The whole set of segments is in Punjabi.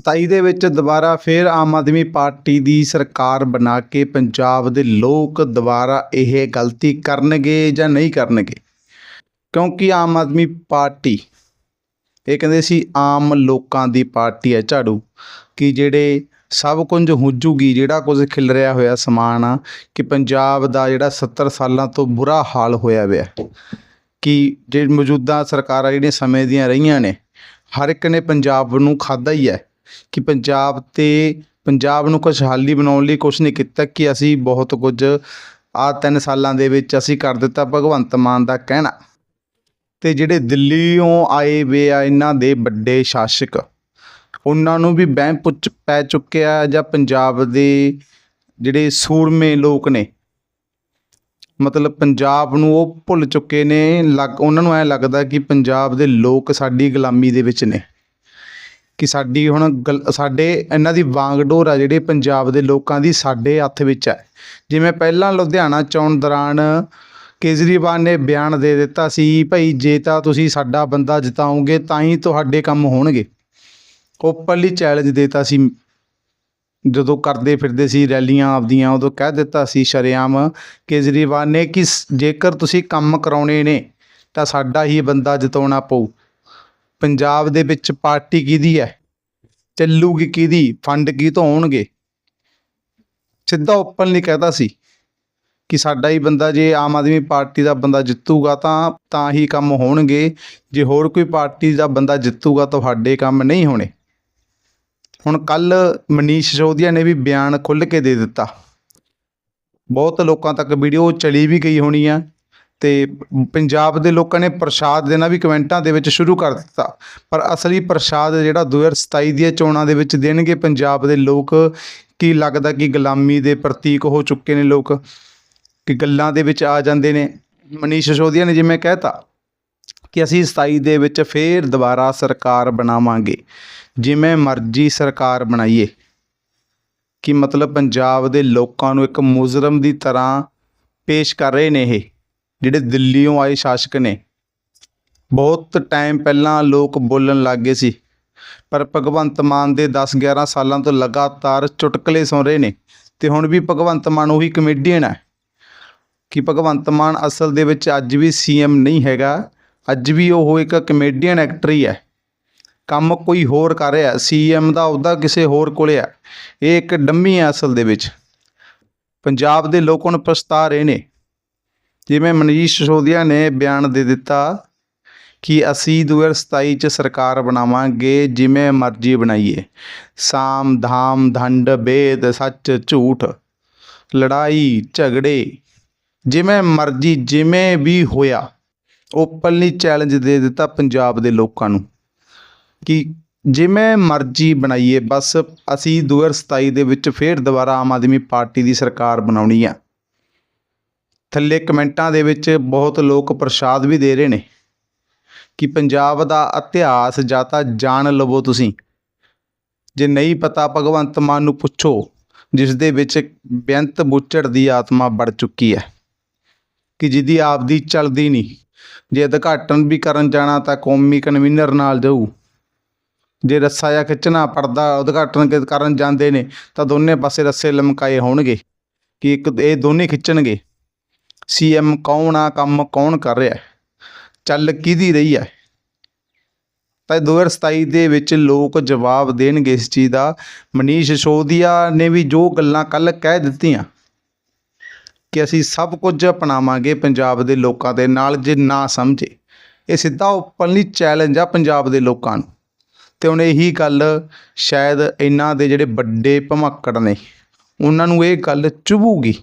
27 ਦੇ ਵਿੱਚ ਦੁਬਾਰਾ ਫਿਰ ਆਮ ਆਦਮੀ ਪਾਰਟੀ ਦੀ ਸਰਕਾਰ ਬਣਾ ਕੇ ਪੰਜਾਬ ਦੇ ਲੋਕ ਦੁਬਾਰਾ ਇਹ ਗਲਤੀ ਕਰਨਗੇ ਜਾਂ ਨਹੀਂ ਕਰਨਗੇ? ਕਿਉਂਕਿ ਆਮ ਆਦਮੀ ਪਾਰਟੀ, ਇਹ ਕਹਿੰਦੇ ਸੀ ਆਮ ਲੋਕਾਂ ਦੀ ਪਾਰਟੀ ਹੈ ਝਾੜੂ, ਕਿ ਜਿਹੜੇ ਸਭ ਕੁਝ ਹੁਜੂਗੀ, ਜਿਹੜਾ ਕੁਝ ਖਿਲ ਰਿਹਾ ਹੋਇਆ ਸਮਾਨ ਆ, ਕਿ ਪੰਜਾਬ ਦਾ ਜਿਹੜਾ 70 ਸਾਲਾਂ ਤੋਂ ਬੁਰਾ ਹਾਲ ਹੋਇਆ ਹੋਇਆ ਕਿ ਜੇ ਮੌਜੂਦਾ ਸਰਕਾਰਾਂ ਜਿਹੜੀਆਂ ਸਮੇਂ ਦੀਆਂ ਰਹੀਆਂ ਨੇ, ਹਰ ਇੱਕ ਨੇ ਪੰਜਾਬ ਨੂੰ ਖਾਦਾ ਹੀ ਹੈ। ਕਿ ਪੰਜਾਬ ਤੇ ਪੰਜਾਬ ਨੂੰ ਖੁਸ਼ਹਾਲੀ ਬਣਾਉਣ ਲਈ ਕੁਝ ਨਹੀਂ ਕੀਤਾ ਕਿ ਅਸੀਂ ਬਹੁਤ ਕੁਝ ਆ ਤਿੰਨ ਸਾਲਾਂ ਦੇ ਵਿੱਚ ਅਸੀਂ ਕਰ ਦਿੱਤਾ ਭਗਵੰਤ ਮਾਨ ਦਾ ਕਹਿਣਾ। ਤੇ ਜਿਹੜੇ ਦਿੱਲੀੋਂ ਆਏ ਵੇ ਆ ਇਹਨਾਂ ਦੇ ਵੱਡੇ ਸ਼ਾਸਕ, ਉਹਨਾਂ ਨੂੰ ਵੀ ਬਹਿਮ ਪੁੱਛ ਪੈ ਚੁੱਕਿਆ ਜਾਂ ਪੰਜਾਬ ਦੇ ਜਿਹੜੇ ਸੂਰਮੇ ਲੋਕ ਨੇ, ਮਤਲਬ ਪੰਜਾਬ ਨੂੰ ਉਹ ਭੁੱਲ ਚੁੱਕੇ ਨੇ, ਲੱਗ, ਉਹਨਾਂ ਨੂੰ ਐ ਲੱਗਦਾ ਕਿ ਪੰਜਾਬ ਦੇ ਲੋਕ ਸਾਡੀ ਗੁਲਾਮੀ ਦੇ ਵਿੱਚ ਨੇ। ਕਿ ਸਾਡੀ ਹੁਣ ਗਲ- ਸਾਡੇ ਇਹਨਾਂ ਦੀ ਵਾਂਗਡੋਰ ਆ ਜਿਹੜੇ ਪੰਜਾਬ ਦੇ ਲੋਕਾਂ ਦੀ ਸਾਡੇ ਹੱਥ ਵਿੱਚ ਹੈ। ਜਿਵੇਂ ਪਹਿਲਾਂ ਲੁਧਿਆਣਾ ਚੋਣ ਦੌਰਾਨ ਕੇਜਰੀਵਾਲ ਨੇ ਬਿਆਨ ਦੇ ਦਿੱਤਾ ਸੀ, ਭਾਈ ਜੇ ਤਾਂ ਤੁਸੀਂ ਸਾਡਾ ਬੰਦਾ ਜਿਤਾਓਗੇ, ਤਾਂ ਹੀ ਤੁਹਾਡੇ ਕੰਮ ਹੋਣਗੇ। ਓਪਨਲੀ ਚੈਲੰਜ ਦੇਤਾ ਸੀ। ਜਦੋਂ ਕਰਦੇ ਫਿਰਦੇ ਸੀ ਰੈਲੀਆਂ ਆਪਦੀਆਂ, ਉਦੋਂ ਕਹਿ ਦਿੱਤਾ ਸੀ ਸ਼ਰੇਆਮ ਕੇਜਰੀਵਾਲ ਨੇ ਕਿ ਸ- ਜੇਕਰ ਤੁਸੀਂ ਕੰਮ ਕਰਾਉਣੇ ਨੇ, ਤਾਂ ਸਾਡਾ ਹੀ ਬੰਦਾ ਜਿਤਾਉਣਾ ਪਊ। ਪੰਜਾਬ ਦੇ ਵਿੱਚ ਪਾਰਟੀ ਕਿਹਦੀ ਹੈ? ਚੱਲੂਗੀ ਕਿਹਦੀ? ਫੰਡ ਕੀ ਤੋਂ ਆਉਣਗੇ? ਸਿੱਧਾ ਓਪਨਲੀ ਕਹਿਦਾ ਸੀ ਕਿ ਸਾਡਾ ਹੀ ਬੰਦਾ ਜੇ ਆਮ ਆਦਮੀ ਪਾਰਟੀ ਦਾ ਬੰਦਾ ਜਿੱਤੂਗਾ ਤਾਂ ਤਾਂ ਹੀ ਕੰਮ ਹੋਣਗੇ। ਜੇ ਹੋਰ ਕੋਈ ਪਾਰਟੀ ਦਾ ਬੰਦਾ ਜਿੱਤੂਗਾ ਤੁਹਾਡੇ ਕੰਮ ਨਹੀਂ ਹੋਣੇ। ਹੁਣ ਕੱਲ ਮਨੀਸ਼ ਸਿਸੋਦੀਆ ਨੇ ਵੀ ਬਿਆਨ ਖੁੱਲ੍ਹ ਕੇ ਦੇ ਦਿੱਤਾ। ਬਹੁਤ ਲੋਕਾਂ ਤੱਕ ਵੀਡੀਓ ਚਲੀ ਵੀ ਗਈ ਹੋਣੀ ਆ। ਤੇ ਪੰਜਾਬ ਦੇ ਲੋਕਾਂ ਨੇ ਪ੍ਰਸ਼ਾਦ ਦੇਣਾ ਵੀ ਕਮੈਂਟਾਂ ਦੇ ਵਿੱਚ ਸ਼ੁਰੂ ਕਰ ਦਿੱਤਾ। ਪਰ ਅਸਲੀ ਪ੍ਰਸ਼ਾਦ ਜਿਹੜਾ 2027 ਦੀਆਂ ਚੋਣਾਂ ਦੇ ਵਿੱਚ ਦੇਣਗੇ ਪੰਜਾਬ ਦੇ ਲੋਕ, ਕੀ ਲੱਗਦਾ ਕਿ ਗੁਲਾਮੀ ਦੇ ਪ੍ਰਤੀਕ ਹੋ ਚੁੱਕੇ ਨੇ ਲੋਕ? ਕਿ ਗੱਲਾਂ ਦੇ ਵਿੱਚ ਆ ਜਾਂਦੇ ਨੇ? ਮਨੀਸ਼ ਸਿਸੋਦੀਆ ਨੇ ਜਿਵੇਂ ਕਹਿਤਾ ਕਿ ਅਸੀਂ 27 ਦੇ ਵਿੱਚ ਫੇਰ ਦੁਬਾਰਾ ਸਰਕਾਰ ਬਣਾਵਾਂਗੇ। ਜਿਵੇਂ ਮਰਜ਼ੀ ਸਰਕਾਰ ਬਣਾਈਏ। ਕਿ ਮਤਲਬ ਪੰਜਾਬ ਦੇ ਲੋਕਾਂ ਨੂੰ ਇੱਕ ਮੁਜਰਮ ਦੀ ਤਰ੍ਹਾਂ ਪੇਸ਼ ਕਰ ਰਹੇ ਨੇ ਇਹ? ਜਿਹੜੇ ਦਿੱਲੀੋਂ ਆਏ ਸ਼ਾਸਕ ਨੇ, ਬਹੁਤ ਟਾਈਮ ਪਹਿਲਾਂ ਲੋਕ ਬੋਲਣ ਲੱਗ ਗਏ ਸੀ, ਪਰ ਭਗਵੰਤ ਮਾਨ ਦੇ 10 11 ਸਾਲਾਂ ਤੋਂ ਲਗਾਤਾਰ ਚੁਟਕਲੇ ਸੁਣ ਰਹੇ ਨੇ ਤੇ ਹੁਣ ਵੀ ਭਗਵੰਤ ਮਾਨ ਉਹੀ ਕਮੇਡੀਅਨ ਹੈ। ਕਿ ਭਗਵੰਤ ਮਾਨ ਅਸਲ ਦੇ ਵਿੱਚ ਅੱਜ ਵੀ ਸੀਐਮ ਨਹੀਂ ਹੈਗਾ, ਅੱਜ ਵੀ ਉਹ ਇੱਕ ਕਮੇਡੀਅਨ ਐਕਟਰ ਹੀ ਹੈ। ਕੰਮ ਕੋਈ ਹੋਰ ਕਰ ਰਿਹਾ ਸੀਐਮ ਦਾ ਅਹੁਦਾ ਕਿਸੇ ਹੋਰ ਕੋਲੇ ਆ ਇਹ ਇੱਕ ਡੰਮੀ ਹੈ ਅਸਲ ਦੇ ਵਿੱਚ। ਪੰਜਾਬ ਦੇ ਲੋਕਾਂ ਨੂੰ ਪਛਤਾ ਰਹੇ ਨੇ। ਜਿਵੇਂ ਮਨੀਸ਼ ਸਿਸੋਦੀਆ ਨੇ ਬਿਆਨ ਦੇ ਦਿੱਤਾ ਕਿ ਅਸੀਂ 2027 ਚ ਸਰਕਾਰ ਬਣਾਵਾਂਗੇ ਜਿਵੇਂ ਮਰਜ਼ੀ ਬਣਾਈਏ। ਸਾਮ, ਧਾਮ ਧੰਡ ਬੇਦ ਸੱਚ, ਝੂਠ, ਲੜਾਈ, ਝਗੜੇ, ਜਿਵੇਂ ਮਰਜ਼ੀ, ਜਿਵੇਂ ਵੀ ਹੋਇਆ, ਓਪਨਲੀ ਚੈਲੰਜ ਦੇ ਦਿੱਤਾ ਪੰਜਾਬ ਦੇ ਲੋਕਾਂ ਨੂੰ ਕਿ ਜਿਵੇਂ ਮਰਜ਼ੀ ਬਣਾਈਏ, ਬਸ ਅਸੀਂ 2027 ਦੇ ਵਿੱਚ ਫੇਰ ਦੁਬਾਰਾ ਆਮ ਆਦਮੀ ਪਾਰਟੀ ਦੀ ਸਰਕਾਰ ਬਣਾਉਣੀ ਆ। ਥੱਲੇ ਕਮੈਂਟਾਂ ਦੇ ਵਿੱਚ ਬਹੁਤ ਲੋਕ ਪ੍ਰਸ਼ਾਦ ਵੀ ਦੇ ਰਹੇ ਨੇ ਕਿ ਪੰਜਾਬ ਦਾ ਇਤਿਹਾਸ ਜਾਂ ਤਾਂ ਜਾਣ ਲਵੋ ਤੁਸੀਂ। ਜੇ ਨਹੀਂ ਪਤਾ, ਭਗਵੰਤ ਮਾਨ ਨੂੰ ਪੁੱਛੋ, ਜਿਸ ਦੇ ਵਿੱਚ ਬੇਅੰਤ ਬੁੱਚੜ ਦੀ ਆਤਮਾ ਵੜ ਚੁੱਕੀ ਹੈ ਕਿ ਜਿਹਦੀ ਆਪਦੀ ਚੱਲਦੀ ਨਹੀਂ। ਜੇ ਉਦਘਾਟਨ ਵੀ ਕਰਨ ਜਾਣਾ ਤਾਂ ਕੌਮੀ ਕਨਵੀਨਰ ਨਾਲ ਜਾਊ। ਜੇ ਰੱਸਾ ਜਾਂ ਖਿੱਚਣਾ ਪਰਦਾ ਉਦਘਾਟਨ ਕਰਨ ਜਾਂਦੇ ਨੇ ਤਾਂ ਦੋਨੇ ਪਾਸੇ ਰੱਸੇ ਲਮਕਾਏ ਹੋਣਗੇ ਕਿ ਇੱਕ, ਇਹ ਦੋਨੇ ਖਿੱਚਣਗੇ। ਸੀਐਮ ਕੌਣ ਆ, ਕੰਮ ਕੌਣ ਕਰ ਰਿਹਾ ਹੈ? ਚੱਲ ਕਿਹਦੀ ਰਹੀ ਹੈ? ਤਾਂ 2027 ਦੇ ਵਿੱਚ ਲੋਕ ਜਵਾਬ ਦੇਣਗੇ ਇਸ ਚੀਜ਼ ਦਾ। ਮਨੀਸ਼ ਸਿਸੋਦੀਆ ਨੇ ਵੀ ਜੋ ਗੱਲਾਂ ਕੱਲ ਕਹਿ ਦਿੱਤੀਆਂ ਕਿ ਅਸੀਂ ਸਭ ਕੁਝ ਅਪਣਾਵਾਂਗੇ ਪੰਜਾਬ ਦੇ ਲੋਕਾਂ ਦੇ ਨਾਲ ਜੇ ਨਾ ਸਮਝੇ। ਇਹ ਸਿੱਧਾ ਓਪਨਲੀ ਚੈਲੰਜ ਆ ਪੰਜਾਬ ਦੇ ਲੋਕਾਂ ਨੂੰ। ਤੇ ਹੁਣ ਇਹੀ ਗੱਲ ਸ਼ਾਇਦ ਇਹਨਾਂ ਦੇ ਜਿਹੜੇ ਵੱਡੇ ਭਮੱਕੜ ਨੇ, ਉਹਨਾਂ ਨੂੰ ਇਹ ਗੱਲ ਚੁਭੂਗੀ।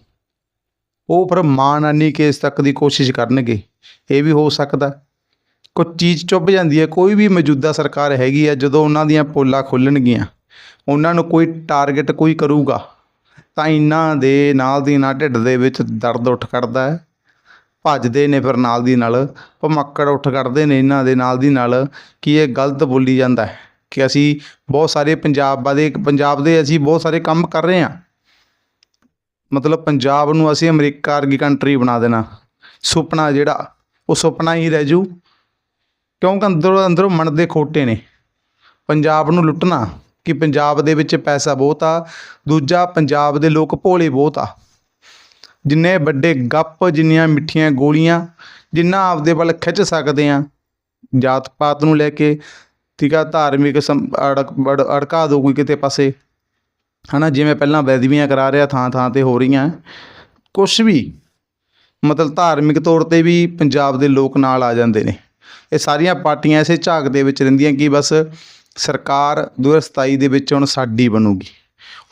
ਉਹ ਫਿਰ ਮਾਨਹਾਨੀ ਕੇਸ ਤੱਕ ਦੀ ਕੋਸ਼ਿਸ਼ ਕਰਨਗੇ। ਇਹ ਵੀ ਹੋ ਸਕਦਾ। ਕੋਈ ਚੀਜ਼ ਚੁੱਭ ਜਾਂਦੀ ਹੈ, ਕੋਈ ਵੀ ਮੌਜੂਦਾ ਸਰਕਾਰ ਹੈਗੀ ਆ, ਜਦੋਂ ਉਹਨਾਂ ਦੀਆਂ ਪੋਲਾਂ ਖੁੱਲਣਗੀਆਂ, ਉਹਨਾਂ ਨੂੰ ਕੋਈ ਟਾਰਗੇਟ ਕੋਈ ਕਰੂਗਾ, ਤਾਂ ਇਹਨਾਂ ਦੇ ਨਾਲ ਦੀ ਨਾਲ ਢਿੱਡ ਦੇ ਵਿੱਚ ਦਰਦ ਉੱਠ ਕਰਦਾ ਹੈ। ਭੱਜਦੇ ਨੇ ਫਿਰ ਨਾਲ ਦੀ ਨਾਲ, ਭਮੱਕੜ ਉੱਠ ਕਰਦੇ ਨੇ ਇਹਨਾਂ ਦੇ ਨਾਲ ਦੀ ਨਾਲ ਕਿ ਇਹ ਗਲਤ ਬੋਲੀ ਜਾਂਦਾ ਹੈ ਕਿ ਅਸੀਂ ਬਹੁਤ ਸਾਰੇ ਪੰਜਾਬ ਦੇ ਪੰਜਾਬ ਦੇ ਅਸੀਂ ਬਹੁਤ ਸਾਰੇ ਕੰਮ ਕਰ ਰਹੇ ਹਾਂ। ਮਤਲਬ ਪੰਜਾਬ ਨੂੰ ਅਸੀਂ ਅਮਰੀਕਾ ਵਰਗੀ ਕੰਟਰੀ ਬਣਾ ਦੇਣਾ। ਸੁਪਨਾ ਜਿਹੜਾ, ਉਹ ਸੁਪਨਾ ਹੀ ਰਹਿ ਜੂ। ਕਿਉਂਕਿ ਅੰਦਰੋਂ ਅੰਦਰੋਂ ਮਨ ਦੇ ਖੋਟੇ ਨੇ। ਪੰਜਾਬ ਨੂੰ ਲੁੱਟਣਾ, ਕਿ ਪੰਜਾਬ ਦੇ ਵਿੱਚ ਪੈਸਾ ਬਹੁਤ ਆ। ਦੂਜਾ, ਪੰਜਾਬ ਦੇ ਲੋਕ ਭੋਲੇ ਬਹੁਤ ਆ। ਜਿੰਨੇ ਵੱਡੇ ਗੱਪ, ਜਿੰਨੀਆਂ ਮਿੱਠੀਆਂ ਗੋਲੀਆਂ, ਜਿੰਨਾ ਆਪਦੇ ਵੱਲ ਖਿੱਚ ਸਕਦੇ ਆ। ਜਾਤ ਪਾਤ ਨੂੰ ਲੈ ਕੇ, ਠੀਕ ਆ, ਧਾਰਮਿਕ ਸੰ- ਅੜਕ, ਅੜ- ਅੜਕਾ ਦੋ ਕੋਈ ਕਿਤੇ ਪਾਸੇ। ਹੈ ਨਾ ਜਿਵੇਂ ਪਹਿਲਾਂ ਬੈਦਵੀਆਂ ਕਰਾ ਰਿਹਾ, ਥਾਂ ਥਾਂ ਤੇ ਹੋ ਰਹੀਆਂ। ਕੁਛ ਵੀ, ਮਤਲਬ ਧਾਰਮਿਕ ਤੌਰ ਤੇ ਵੀ ਪੰਜਾਬ ਦੇ ਲੋਕ ਨਾਲ ਆ ਜਾਂਦੇ ਨੇ। ਇਹ ਸਾਰੀਆਂ ਪਾਰਟੀਆਂ ਇਸੇ ਝਾਕ ਦੇ ਵਿੱਚ ਰਹਿੰਦੀਆਂ ਕਿ ਬਸ ਸਰਕਾਰ 2027 ਦੇ ਵਿੱਚ ਹੁਣ ਸਾਡੀ ਬਣੂਗੀ।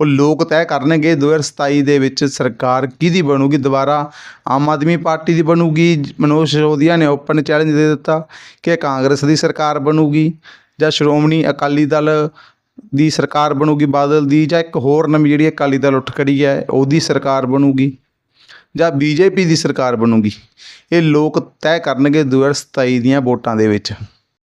ਉਹ ਲੋਕ ਤੈਅ ਕਰਨਗੇ 2027 ਦੇ ਵਿੱਚ ਸਰਕਾਰ ਕਿਹਦੀ ਬਣੂਗੀ? ਦੁਬਾਰਾ ਆਮ ਆਦਮੀ ਪਾਰਟੀ ਦੀ ਬਣੂਗੀ। ਮਨੋਜ ਸਿਸੋਦੀਆ ਨੇ ਓਪਨ ਚੈਲੰਜ ਦੇ ਦਿੱਤਾ ਕਿ ਕਾਂਗਰਸ ਦੀ ਸਰਕਾਰ ਬਣੂਗੀ। ਜਾਂ ਸ਼੍ਰੋਮਣੀ ਅਕਾਲੀ ਦਲ ਦੀ ਸਰਕਾਰ ਬਣੂਗੀ ਬਾਦਲ ਦੀ ਜਾਂ ਇੱਕ ਹੋਰ ਨਵੀਂ ਜਿਹੜੀ ਅਕਾਲੀ ਦਲ ਉੱਠ ਖੜੀ ਹੈ, ਉਹਦੀ ਸਰਕਾਰ ਬਣੂਗੀ ਜਾਂ ਬੀਜੇਪੀ ਦੀ ਸਰਕਾਰ ਬਣੂਗੀ, ਇਹ ਲੋਕ ਤੈਅ ਕਰਨਗੇ 2027 ਦੀਆਂ ਵੋਟਾਂ ਦੇ ਵਿੱਚ।